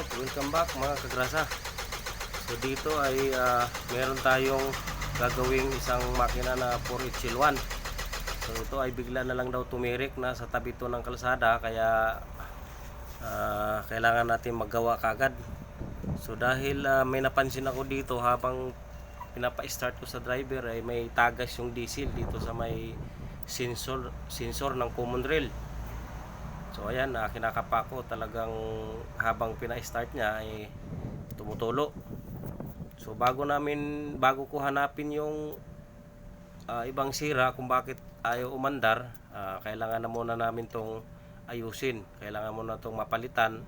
Alright, welcome back mga kagrasa. So dito ay ah, meron tayong gagawing isang makina na 4HL1. So ito ay bigla na lang daw tumirik na sa tabi to ng kalsada kaya ah, kailangan natin maggawa kagad. So dahil ah, may napansin ako dito habang pinapa-start ko sa driver ay may tagas yung diesel dito sa may sensor sensor ng common rail. So ayan, uh, kinakapa ko talagang habang pina-start niya ay tumutulo. So bago namin bago ko hanapin yung ah, ibang sira kung bakit ayaw umandar, ah, kailangan na muna namin tong ayusin. Kailangan muna tong mapalitan.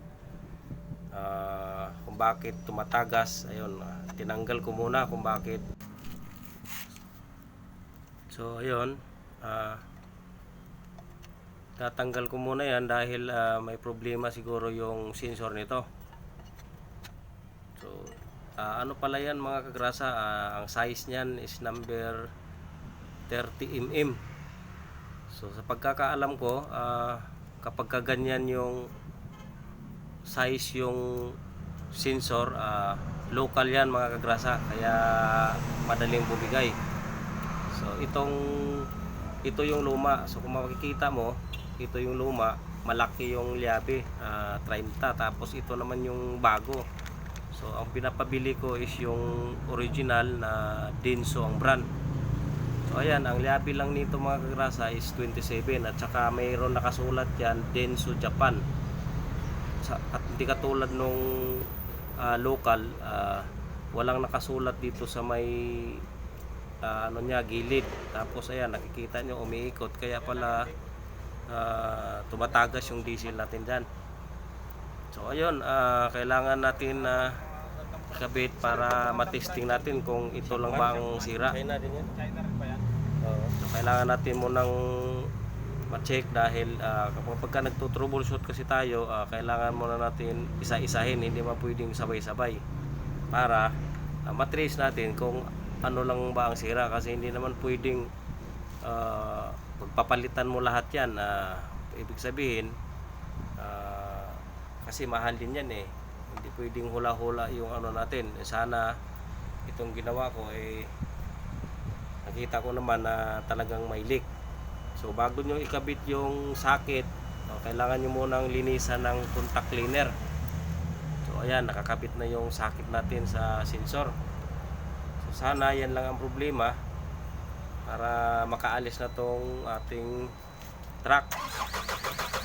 Ah, kung bakit tumatagas, ayun, ah, tinanggal ko muna kung bakit. So ayun, ah tatanggal ko muna yan dahil ah, may problema siguro yung sensor nito. So ah, ano pala yan mga kagrasa? Ah, ang size niyan is number 30 mm so sa pagkakaalam ko ah, kapag kaganyan yung size yung sensor ah, local yan mga kagrasa. Kaya madaling bumigay. So itong ito yung luma. So kung makikita mo ito yung luma malaki yung liabe ah, 30 tapos ito naman yung bago. So ang pinapabili ko is yung original na Denso ang brand. So ayan ang liabe lang nito mga kagrasa is 27 at saka mayroon nakasulat yan Denso Japan. At hindi katulad nung ah, local ah, walang nakasulat dito sa may ah, ano niya gilid. Tapos ayan nakikita nyo umiikot. Kaya pala ah, tumatagas yung diesel natin dyan so ayun ah, kailangan natin na ikabit para matesting natin kung ito lang ba ang sira. Oo. so kailangan natin munang ma-check dahil ah, kapag pagka nagto-troubleshoot kasi tayo ah, kailangan muna natin isa-isahin hindi man pwedeng sabay-sabay para ah, matrace natin kung ano lang ba ang sira kasi hindi naman pwedeng ah, pagpapalitan mo lahat yan ah, ibig sabihin ah, kasi mahal din yan eh. Hindi pwedeng hula-hula yung ano natin. Eh, sana itong ginawa ko eh nakita ko naman na talagang may leak. So bago nyo ikabit yung socket oh, kailangan nyo munang linisan ng contact cleaner. So ayan nakakabit na yung socket natin sa sensor. So sana yan lang ang problema para makaalis na tong ating truck.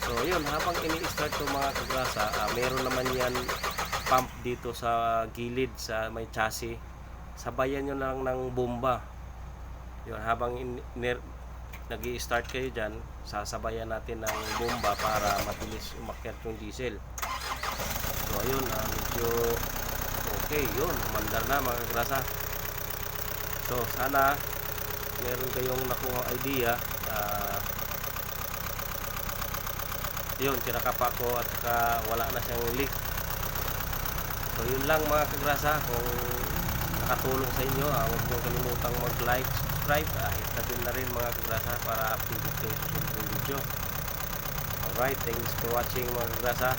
So yun habang ini-start to mga kagrasa ah, meron naman yan pump dito sa gilid sa may chassis. Sabayan nyo lang ng bomba. Yun habang in, nag start kayo dyan sasabayan natin ng bomba para mabilis umakyat yung diesel. So ayun ah, medyo okay yun. Mandar na mga kagrasa. So sana meron kayong nakuha idea ah, yun kinakapa ko at saka wala na siyang leak. So yun lang mga kagrasa kung nakatulong sa inyo ah, huwag nyo kalimutang mag like subscribe ah, hit na din na rin mga kagrasa para updated kayo sa susunod video. Alright thanks for watching mga kagrasa.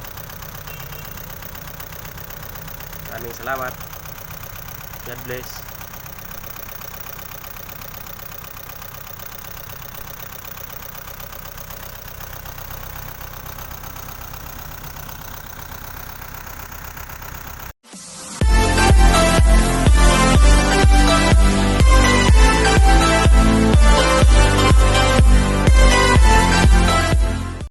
Maraming salamat. God bless